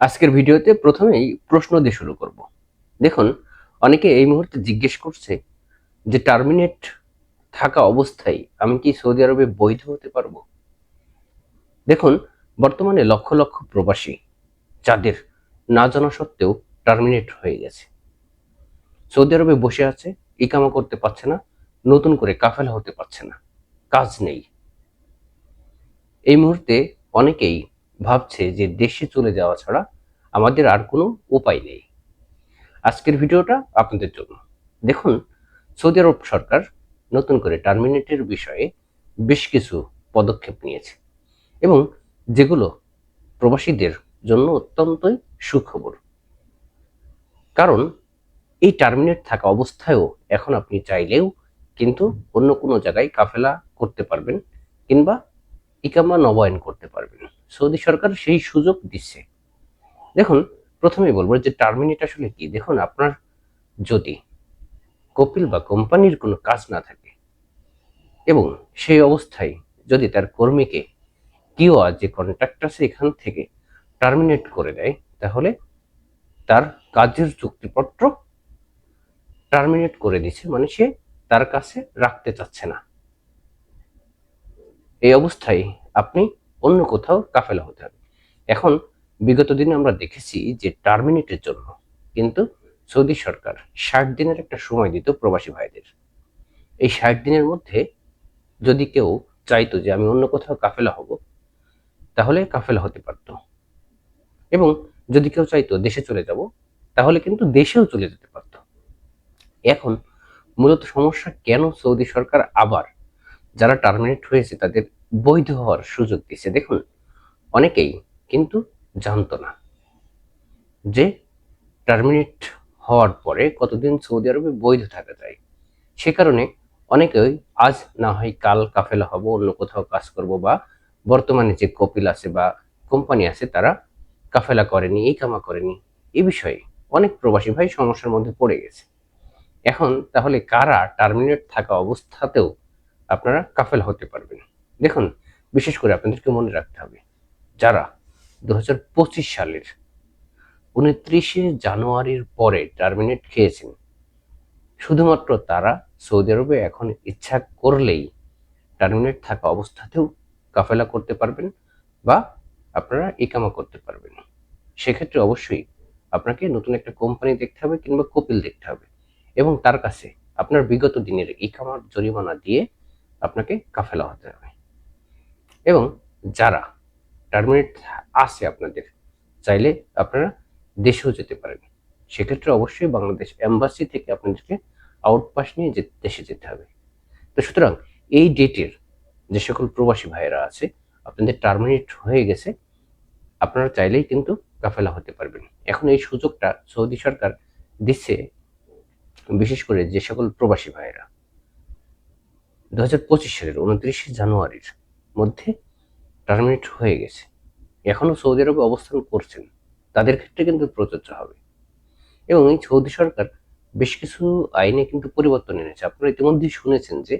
আজকের ভিডিওতে প্রথমেই প্রশ্ন দিয়ে শুরু করব। দেখুন, অনেকে এই মুহূর্তে জিজ্ঞেস করছে যে, টার্মিনেট থাকা অবস্থায় আমি কি সৌদি আরবে বৈধ হতে পারব? দেখুন, বর্তমানে লক্ষ লক্ষ প্রবাসী, যাদের না জানা সত্ত্বেও টার্মিনেট হয়ে গেছে। সৌদি আরবে বসে আছে, ইকামা করতে পারছে না, নতুন করে কাফেলা হতে পারছে না, কাজ নেই। এই মুহূর্তে অনেকেই ভাবছে যে দেশে চলে যাওয়া ছাড়া আমাদের আর কোনো উপায় নেই। আজকের ভিডিওটা আপনাদের জন্য। দেখুন, সৌদি আরব সরকার নতুন করে টার্মিনেটের বিষয়ে বেশ কিছু পদক্ষেপ নিয়েছে এবং যেগুলো প্রবাসীদের জন্য অত্যন্তই সুখবর। কারণ, এই টার্মিনেট থাকা অবস্থায়ও এখন আপনি চাইলেও কিন্তু অন্য কোনো জায়গায় কাফেলা করতে পারবেন কিংবা ইকামা নবায়ন করতে পারবেন। সৌদি সরকার সেই সুযোগ দিচ্ছে। দেখুন, প্রথমেই বলব যে টার্মিনেট আসলে কি? দেখুন, আপনার যদি কপিল বা কোম্পানির কোনো কাজ না থাকে এবং সেই অবস্থায় যদি তার কর্মীকে কেউ যে কন্ট্রাক্ট আছে এখান থেকে টার্মিনেট করে দেয়, তাহলে তার কাজের চুক্তিপত্র টার্মিনেট করে দিচ্ছে মানে সে তার কাছে রাখতে চাচ্ছে না। এই অবস্থায় আপনি অন্য কোথাও কাফেলা হতে হবে। এখন বিগত দিনে আমরা দেখেছি যে টার্মিনেটের জন্য কিন্তু সৌদি সরকার ষাট দিনের একটা সময় দিত প্রবাসী ভাইদের। এই ষাট দিনের মধ্যে যদি কেউ চাইতো যে আমি অন্য কোথাও কাফেলা হব, তাহলে কাফেলা হতে পারত। এবং যদি কেউ চাইতো দেশে চলে যাব, তাহলে কিন্তু দেশেও চলে যেতে পারত। এখন মূলত সমস্যা কেন সৌদি সরকার আবার যারা টার্মিনেট হয়েছে, তাদের বৈধ হওয়ার সুযোগ দিচ্ছে দেখুন, অনেকেই কিন্তু জানতো না যে টার্মিনেট হওয়ার পরে কতদিন সৌদি আরবে বৈধ থাকা যায়। সে কারণে অনেকেই আজ না হয় কাল কাফেলা হব, অন্য কোথাও কাজ করব বা বর্তমানে যে কপিল আছে বা কোম্পানি আছে, তারা কাফেলা করেনি, এই কামা করেনি। এই বিষয়ে অনেক প্রবাসী ভাই সমস্যার মধ্যে পড়ে গেছে। এখন তাহলে কারা টার্মিনেট থাকা অবস্থাতেও আপনারা কাফেলা হতে পারবেন। দেখুন, বিশেষ করে আপনাদেরকে মনে রাখতে হবে, যারা দুহাজার পঁচিশ সালের উনত্রিশে জানুয়ারির পরে টার্মিনেট খেয়েছেন, শুধুমাত্র তারা সৌদি আরবে এখন ইচ্ছা করলেই টার্মিনেট থাকা অবস্থাতেও কাফেলা করতে পারবেন বা আপনারা ইকামা করতে পারবেন। সেক্ষেত্রে অবশ্যই আপনাকে নতুন একটা কোম্পানি দেখতে হবে কিংবা কপিল দেখতে হবে এবং তার কাছে আপনার বিগত দিনের ইকামার জরিমানা দিয়ে আপনাকে কাফেলা হতে হবে। এবং যারা টার্মিনেট আছে আপনাদের, চাইলে আপনারা দেশেও যেতে পারেন। সেক্ষেত্রে অবশ্যই বাংলাদেশ এম্বাসি থেকে আপনাদেরকে আউটপাস নিয়ে দেশে যেতে হবে। তো সুতরাং এই ডেটের যে সকল প্রবাসী ভাইয়েরা আছে, আপনাদের টার্মিনেট হয়ে গেছে, আপনারা চাইলেই কিন্তু কাফেলা হতে পারবেন। এখন এই সুযোগটা সৌদি সরকার দিচ্ছে বিশেষ করে যে সকল প্রবাসী ভাইয়েরা। দু হাজার পঁচিশ সালের উনত্রিশে জানুয়ারির মধ্যে টার্মিনেট হয়ে গেছে। এখনও সৌদি আরবে অবস্থান করছেন। তাদের ক্ষেত্রে কিন্তু প্রযোজ্য হবে। এবং এই সৌদি সরকার বেশ কিছু আইনে কিন্তু পরিবর্তন এনেছে। আপনারা ইতিমধ্যেই শুনেছেন যে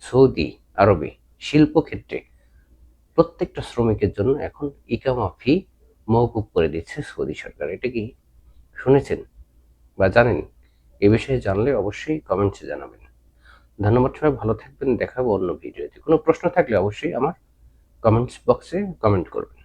সৌদি আরবে শিল্পক্ষেত্রে প্রত্যেকটা শ্রমিকের জন্য এখন ইকামা ফি মৌকুব করে দিচ্ছে সৌদি সরকার। এটা কি শুনেছেন বা জানেন? এ বিষয়ে জানলে অবশ্যই কমেন্টসে জানাবেন। ধন্যবাদ সবাই, ভালো থাকবেন, দেখাবো অন্য ভিডিওতে। কোনো প্রশ্ন থাকলে অবশ্যই আমার কমেন্টস বক্সে কমেন্ট করবেন।